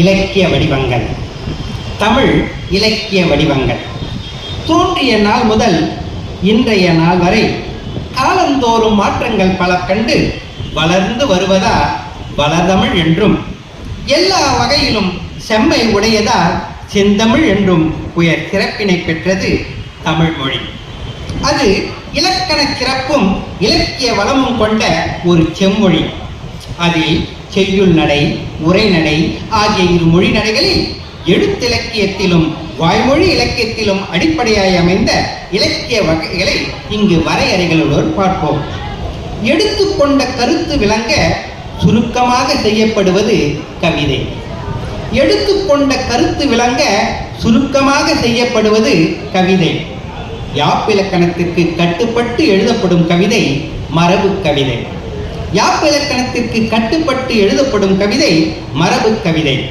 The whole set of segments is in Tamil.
இலக்கிய வடிவங்கள். தமிழ் இலக்கிய வடிவங்கள். தோன்றிய நாள் முதல் இன்றைய நாள் வரை காலந்தோறும் மாற்றங்கள் பல கண்டு வளர்ந்து வருவதா வளர்தமிழ் என்றும் எல்லா வகையிலும் செம்மை உடையதா செந்தமிழ் என்றும் உயர் சிறப்பினை பெற்றது தமிழ் மொழி. அது இலக்கண சிறப்பும் இலக்கிய வளமும் கொண்ட ஒரு செம்மொழி. அதில் செய்யுள் நடை உரைநடை ஆகிய இரு மொழி நடைகளில் எழுத்திலக்கியத்திலும் வாய்மொழி இலக்கியத்திலும் அடிப்படையாய் அமைந்த இலக்கிய வகைகளை இங்கு வரையறைகளுடன் பார்ப்போம். எடுத்துக்கொண்ட கருத்து விளங்க சுருக்கமாக செய்யப்படுவது கவிதை. எடுத்துக்கொண்ட கருத்து விளங்க சுருக்கமாக செய்யப்படுவது கவிதை. யாப்பிலக்கணத்திற்கு கட்டுப்பட்டு எழுதப்படும் கவிதை மரபு கவிதை. யாப்பிலக்கணத்திற்கு கட்டுப்பட்டு எழுதப்படும் கவிதை மரபு கவிதை.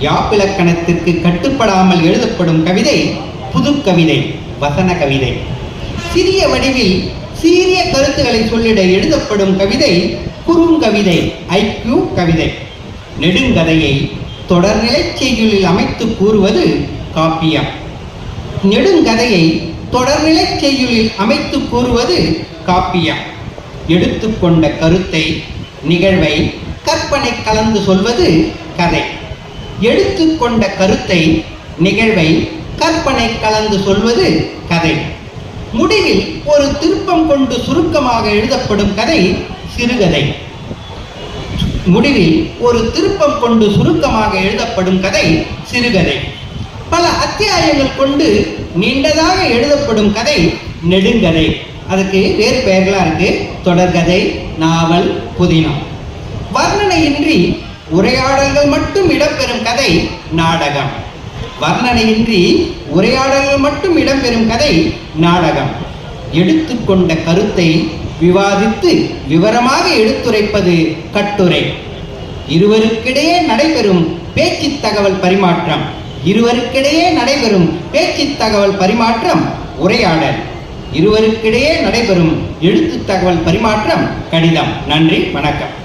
யாப்பிலக்கணத்திற்கு கட்டுப்படாமல் எழுதப்படும் கவிதை புது கவிதை வசன கவிதை. சிறிய வடிவில் சீரிய கருத்துக்களை சொல்லிட எழுதப்படும் கவிதை குறுங்கவிதை ஐக்யூ கவிதை. நெடுங்கதையை தொடர்நிலைச் செய்யுளில் அமைத்து கூறுவது காப்பியம். நெடுங்கதையை தொடர்நிலைச் செய்யுளில் அமைத்து கூறுவது காப்பியம். எடுத்துக்கொண்ட கருத்தை நிகழ்வை கற்பனை கலந்து சொல்வது கதை எடுத்துக்கொண்ட கருத்தை நிகழ்வை கற்பனை கலந்து சொல்வது கதை. முடிவில் ஒரு திருப்பம் கொண்டு சுருக்கமாக எழுதப்படும் கதை சிறுகதை. முடிவில் ஒரு திருப்பம் கொண்டு சுருக்கமாக எழுதப்படும் கதை சிறுகதை. பல அத்தியாயங்கள் கொண்டு நீண்டதாக எழுதப்படும் கதை நெடுங்கதை. அதுக்கு வேறு பெயர்களாக இருக்கு? தொடர்கதை நாவல் புதினம். வர்ணனையின்றி உரையாடல்கள் மட்டும் இடம்பெறும் கதை நாடகம். வர்ணனையின்றி உரையாடல்கள் மட்டும் இடம்பெறும் கதை நாடகம். எடுத்துக்கொண்ட கருத்தை விவாதித்து விவரமாக எடுத்துரைப்பது கட்டுரை. இருவருக்கிடையே நடைபெறும் பேச்சு தகவல் பரிமாற்றம். இருவருக்கிடையே நடைபெறும் பேச்சு தகவல் பரிமாற்றம் உரையாடல். இருவருக்கிடையே நடைபெறும் எழுத்து தகவல் பரிமாற்றம் கடிதம். நன்றி வணக்கம்.